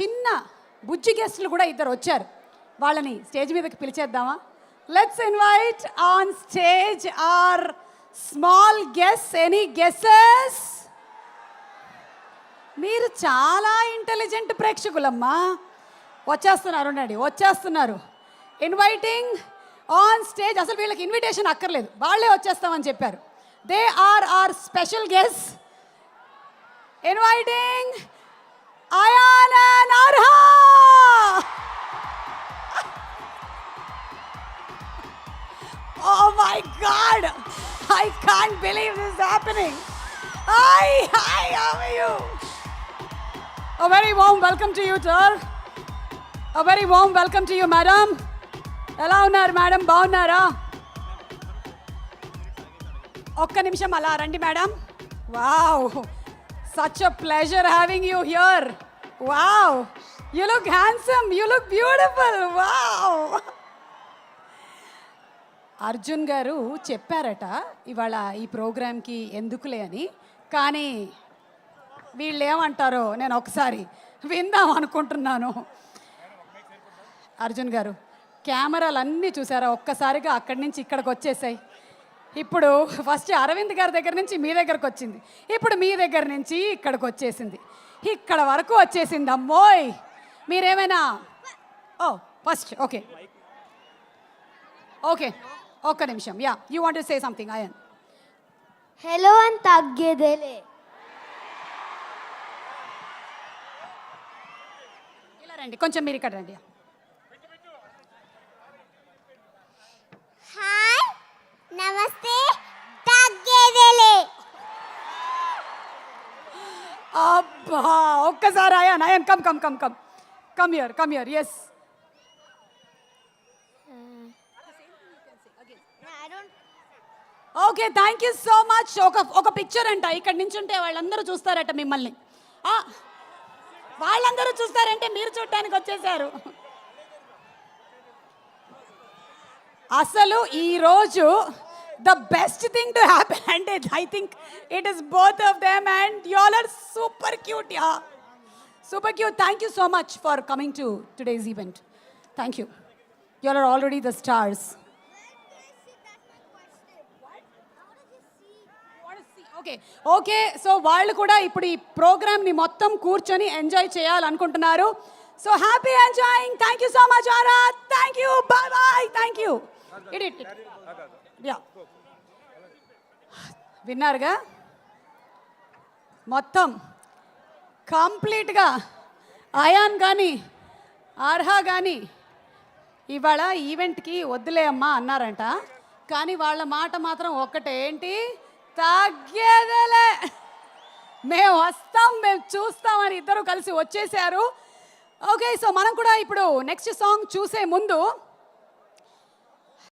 చిన్న బుజ్జి గెస్టులు కూడా ఇద్దరు వచ్చారు. వాళ్ళని స్టేజ్ మీదకి పిలిచేద్దామా? Let's invite on stage our small guest any guesses మీరు చాలా ఇంటెలిజెంట్ ప్రేక్షకులమ్మా. వచ్చేస్తున్నారు అండి వచ్చేస్తున్నారు. ఇన్వైటింగ్ ఆన్ స్టేజ్ అసలు వీళ్ళకి ఇన్విటేషన్ అక్కర్లేదు. వాళ్ళే వచ్చేస్తామని చెప్పారు. They are our special guest inviting Ayaan and Arha Oh my god! I can't believe this is happening. Hi, hi, how are you? A very warm welcome to you, sir. A very warm welcome to you, madam. ఎలా ఉన్నారు madam బాగున్నారా ఒక్క నిమిషం అలా రండి madam wow such a pleasure having you here wow you look handsome you look beautiful wow Arjun garu చెప్పారట ఇవాళ ఈ ప్రోగ్రామ్కి ఎందుకులే అని. కానీ వీళ్ళు ఏమంటారో నేను ఒకసారి విందాం అనుకుంటున్నాను. అర్జున్ గారు కెమెరాలు అన్నీ చూసారా? ఒక్కసారిగా అక్కడి నుంచి ఇక్కడికి వచ్చేసాయి. ఇప్పుడు ఫస్ట్ అరవింద్ గారి దగ్గర నుంచి మీ దగ్గరకు వచ్చింది. ఇప్పుడు మీ దగ్గర నుంచి ఇక్కడికి వచ్చేసింది. ఇక్కడ వరకు వచ్చేసింది అమ్మోయ్! మీరేమైనా? ఓ ఫస్ట్ ఓకే. ఓకే ఒక్క నిమిషం. Yeah you want say something అయన్. Hello అని తగ్గేదేలే. ఇలా రండి కొంచెం మీరు ఇక్కడ రండి నమస్తే తగ్గేదేలే అబ్బా ఒక్కసారి ఆయా Nayan come come come come. Come here come here yes okay thank you so much ఒక ఒక పిక్చర్ అంట. ఇక్కడ నుంచి ఉంటే వాళ్ళందరూ చూస్తారట మిమ్మల్ని. వాళ్ళందరూ చూస్తారంటే మీరు చూడటానికి వచ్చేసారు. అసలు ఈరోజు the best thing to happen అంటే I think it is both of them and y'all are super cute ya super cute thank you so much for coming to today's event thank you y'all are already the stars okay okay so వాళ్ళు కూడా ఇప్పుడు ఈ ప్రోగ్రామ్ని మొత్తం కూర్చొని enjoy చేయాలనుకుంటున్నారు so happy enjoying thank you so much Aara thank you bye bye thank you it yeah. విన్నారుగా? మొత్తం కంప్లీట్గా అయాన్ కానీ అర్హా కానీ ఇవాళ ఈవెంట్కి వద్దులే అమ్మా అన్నారంట. కానీ వాళ్ళ మాట మాత్రం ఒక్కటే ఏంటి? తగ్గేదేలే. మేము వస్తాం మేము చూస్తామని ఇద్దరు కలిసి వచ్చేసారు ఓకే సో మనం కూడా ఇప్పుడు నెక్స్ట్ సాంగ్ చూసే ముందు